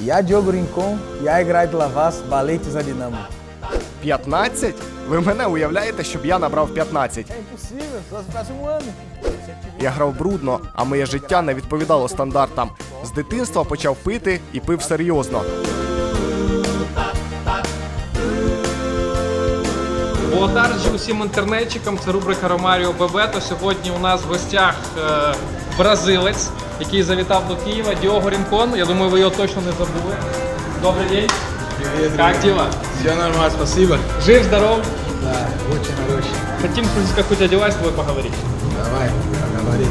Я Diogo Rincon, я играю для вас болейте за Динамо. 15? Ви мене уявляєте, щоб я набрав 15? É impossível, só se faz um. Я грав брудно, а моє життя не відповідало стандартам. З дитинства почав пити і пив серйозно. Володарджі усім інтернетчикам, це рубрика Ромаріо ББ. То сьогодні у нас в гостях е, бразилець, який завітав до Києва, Діого Рінкон. Я думаю, ви його точно не забули. Добрий день. Как дела? Все нормально, спасибо. Жив, здоров. Да, очень хороший. Хотим, как у тебя дела, с тобой поговорить. Давай, поговорим.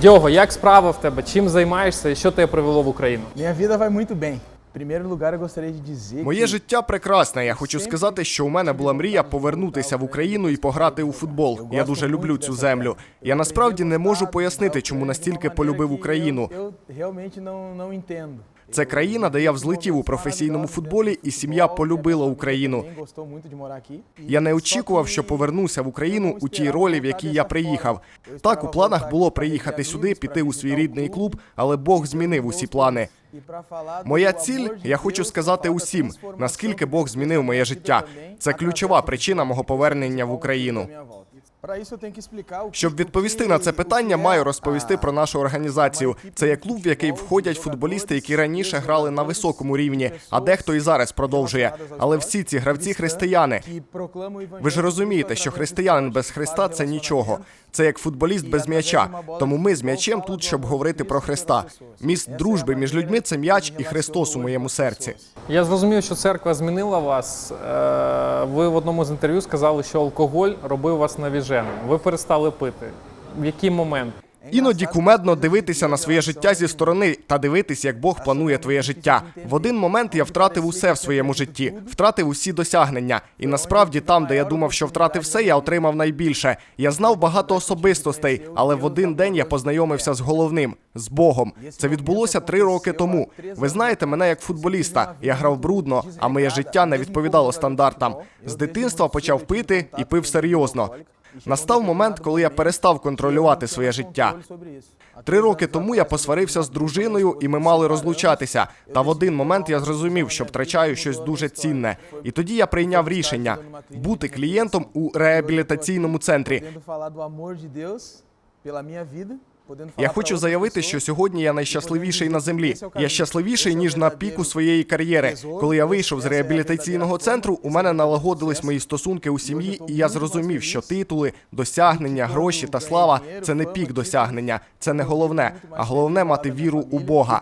Діого, як справа в тебе? Чим займаєшся і що тебе привело в Україну? Minha vida vai muito bem. Моє життя прекрасне. Я хочу сказати, що у мене була мрія повернутися в Україну і пограти у футбол. Я дуже люблю цю землю. Я насправді не можу пояснити, чому настільки полюбив Україну. Це країна, де я взлетів у професійному футболі, і сім'я полюбила Україну. Я не очікував, що повернуся в Україну у тій ролі, в якій я приїхав. Так, у планах було приїхати сюди, піти у свій рідний клуб, але Бог змінив усі плани. Моя ціль, я хочу сказати усім, наскільки Бог змінив моє життя. Це ключова причина мого повернення в Україну. Щоб відповісти на це питання, маю розповісти про нашу організацію. Це є клуб, в який входять футболісти, які раніше грали на високому рівні, а дехто і зараз продовжує. Але всі ці гравці християни. Ви ж розумієте, що християнин без Христа це нічого. Це як футболіст без м'яча. Тому ми з м'ячем тут, щоб говорити про Христа. Міст дружби між людьми це м'яч і Христос у моєму серці. Я зрозумів, що церква змінила вас. Е, Ви в одному з інтерв'ю сказали, що алкоголь робив вас навіженим. Ви перестали пити. В який момент? Іноді кумедно дивитися на своє життя зі сторони та дивитись, як Бог планує твоє життя. В один момент я втратив усе в своєму житті, втратив усі досягнення. І насправді, там, де я думав, що втратив все, я отримав найбільше. Я знав багато особистостей, але в один день я познайомився з головним з Богом. Це відбулося три роки тому. Ви знаєте мене як футболіста. Я грав брудно, а моє життя не відповідало стандартам. З дитинства почав пити і пив серйозно. Настав момент, коли я перестав контролювати своє життя. Три роки тому я посварився з дружиною, і ми мали розлучатися. Та в один момент я зрозумів, що втрачаю щось дуже цінне. І тоді я прийняв рішення бути клієнтом у реабілітаційному центрі. Я хочу заявити, що сьогодні я найщасливіший на землі. Я щасливіший ніж на піку своєї кар'єри. Коли я вийшов з реабілітаційного центру, у мене налагодились мої стосунки у сім'ї, і я зрозумів, що титули, досягнення, гроші та слава це не пік досягнення, це не головне, а головне мати віру у Бога.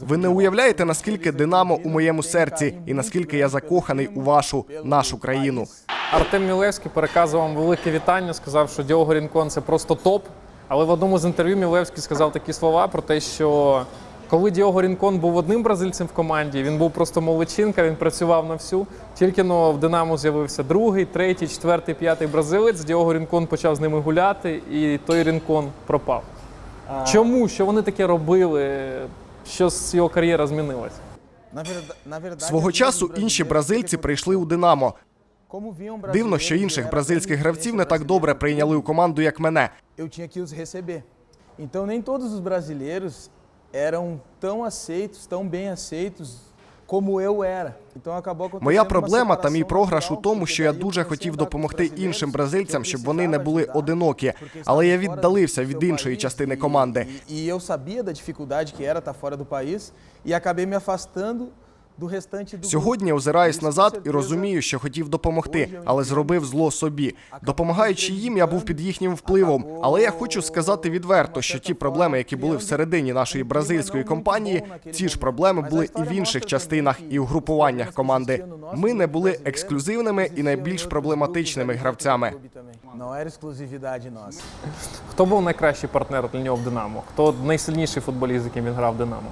Ви не уявляєте, наскільки динамо у моєму серці, і наскільки я закоханий у вашу нашу країну. Артем Мілевський переказував вам велике вітання, сказав, що Діого Рінкон це просто топ. Але в одному з інтерв'ю Мілевський сказав такі слова про те, що коли Діого Рінкон був одним бразильцем в команді, він був просто молодчинка, він працював на всю. Тільки но в Динамо з'явився другий, третій, четвертий, п'ятий бразилець. Діого Рінкон почав з ними гуляти, і той Рінкон пропав. Чому? Що вони таке робили? Що з його кар'єра змінилась? Свого часу інші бразильці прийшли у Динамо. Дивно, що інших бразильських гравців не так добре прийняли у команду, як мене. Eu tinha que os receber. Então nem todos os brasileiros eram tão aceitos, tão bem aceitos como eu era. Então acabou acontecendo Моя uma проблема та мій separação програш у natural, тому, porque що я daí дуже eu хотів comecei a andar com допомогти brasileiros, іншим que бразильцям, eu щоб вони не precisava були ajudar, одинокі. porque Але я estavam fora віддалився do від seu іншої país, частини e- команди. E, e eu sabia da dificuldade que era estar fora do país e acabei me afastando do restante do Сьогодні озираюсь назад і розумію, що хотів допомогти, але зробив зло собі. Допомагаючи їм, я був під їхнім впливом. Але я хочу сказати відверто, що ті проблеми, які були всередині нашої бразильської компанії, ці ж проблеми були і в інших частинах, і у групуваннях команди. Ми не були ексклюзивними і найбільш проблематичними гравцями. Хто був найкращий партнер для нього в Динамо? Хто найсильніший футболіст, з яким він грав в Динамо?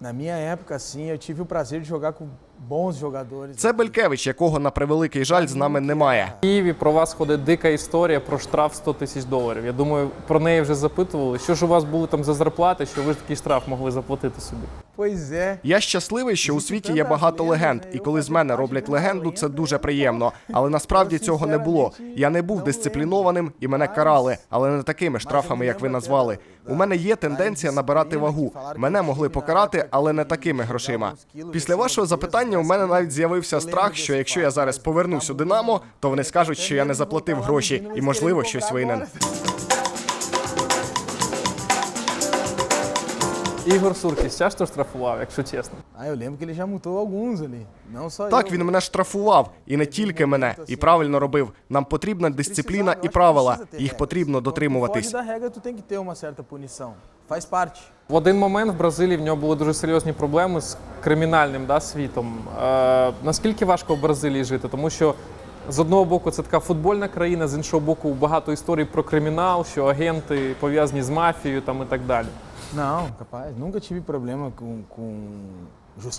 Na minha época, sim, eu tive o prazer de jogar com bons jogadores. Це Белькевич, якого на превеликий жаль з нами немає. В Києві про вас ходить дика історія про штраф 100 тисяч доларів. Я думаю, про неї вже запитували. Що ж у вас були там за зарплати, що ви ж такий штраф могли заплатити собі? Я щасливий, що у світі є багато легенд, і коли з мене роблять легенду, це дуже приємно. Але насправді цього не було. Я не був дисциплінованим і мене карали, але не такими штрафами, як ви назвали. У мене є тенденція набирати вагу. Мене могли покарати, але не такими грошима. Після вашого запитання у мене навіть з'явився страх, що якщо я зараз повернусь у Динамо, то вони скажуть, що я не заплатив гроші і, можливо, щось винен. Ігор Суркіс часто штрафував, якщо чесно. Lembro que ele já alguns ali. Não só Так, він мене штрафував, і не тільки мене, і правильно робив. Нам потрібна дисципліна і правила. Їх потрібно дотримуватись. Da regra, tu tem que ter uma certa punição. Faz parte. В один момент в Бразилії в нього були дуже серйозні проблеми з кримінальним да, світом. Е, наскільки важко в Бразилії жити? Тому що з одного боку це така футбольна країна, з іншого боку, багато історій про кримінал, що агенти пов'язані з мафією там і так далі. Não, capaz. Nunca tive problema com, com.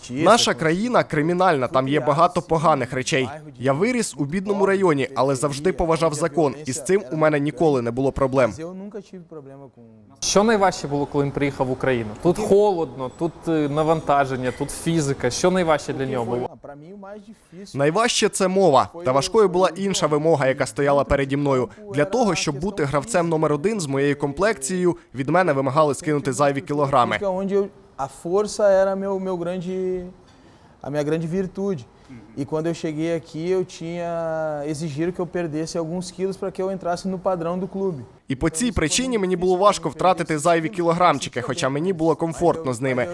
Наша країна кримінальна, там є багато поганих речей. Я виріс у бідному районі, але завжди поважав закон, і з цим у мене ніколи не було проблем. Що найважче було, коли він приїхав в Україну? Тут холодно, тут е, навантаження, тут фізика. Що найважче для нього було? Найважче це мова. Та важкою була інша вимога, яка стояла переді мною. Для того, щоб бути гравцем номер один з моєю комплекцією, від мене вимагали скинути зайві кілограми. A força era meu, meu grande, a minha grande virtude. E quando eu cheguei aqui, eu tinha exigido que eu perdesse alguns quilos para que eu entrasse no padrão do clube. І по цій причині мені було важко втратити зайві кілограмчики, хоча мені було комфортно з ними.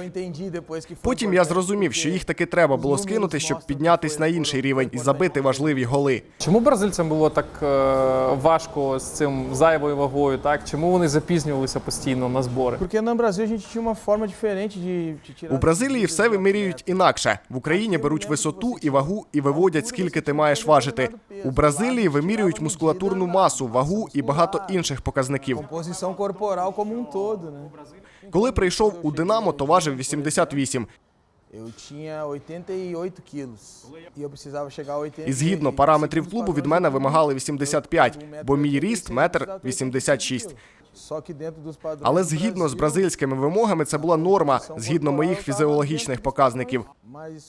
Потім я зрозумів, що їх таки треба було скинути, щоб піднятись на інший рівень і забити важливі голи. Чому бразильцям було так е, важко з цим зайвою вагою? Так чому вони запізнювалися постійно на збори? У Бразилії все вимірюють інакше. В Україні беруть висоту і вагу і виводять, скільки ти маєш важити. У Бразилії вимірюють мускулатурну масу, вагу і багато інших показників. Corporal como um todo, né? Коли прийшов у Динамо, то важив 88. Eu tinha 88 quilos. E eu precisava chegar a 80. І згідно параметрів клубу від мене вимагали 85, бо мій ріст метр 86. Só que dentro dos padrões Але згідно з бразильськими вимогами, це була норма згідно моїх фізіологічних показників. mas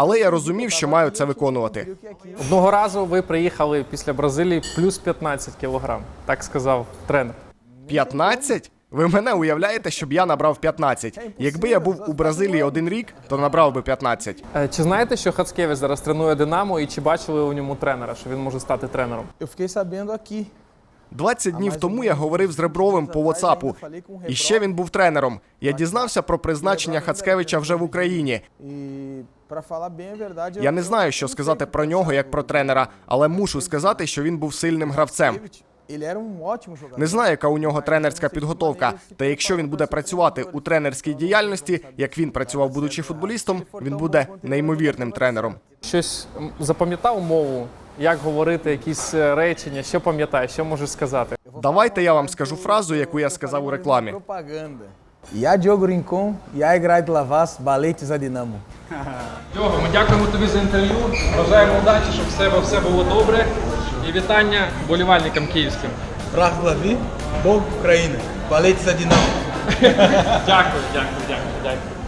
Але я розумів, що маю це виконувати. Одного разу ви приїхали після Бразилії плюс 15 кілограм, так сказав тренер. 15? Ви мене уявляєте, щоб я набрав 15? Якби я був у Бразилії один рік, то набрав би 15. Е, Чи знаєте, що Хацкевич зараз тренує Динамо, і чи бачили у ньому тренера, що він може стати тренером? Eu fiquei sabendo aqui. 20 днів тому я говорив з Ребровим по WhatsApp. І ще він був тренером. Я дізнався про призначення Хацкевича вже в Україні. Я не знаю, що сказати про нього як про тренера, але мушу сказати, що він був сильним гравцем. Не знаю, яка у нього тренерська підготовка. Та якщо він буде працювати у тренерській діяльності, як він працював, будучи футболістом, він буде неймовірним тренером. Щось запам'ятав мову, як говорити якісь е, речення, що пам'ятаєш, що можеш сказати? Давайте я вам скажу фразу, яку я сказав у рекламі. Я Diogo Rincon, я играю de Lavas, балете за Динамо. Дього, ми дякуємо тобі за інтерв'ю. Бажаємо удачі, щоб в себе все було добре. І вітання болівальникам київським. Прах Лави, Бог України, балете за Динамо. Дякую, дякую, дякую, дякую.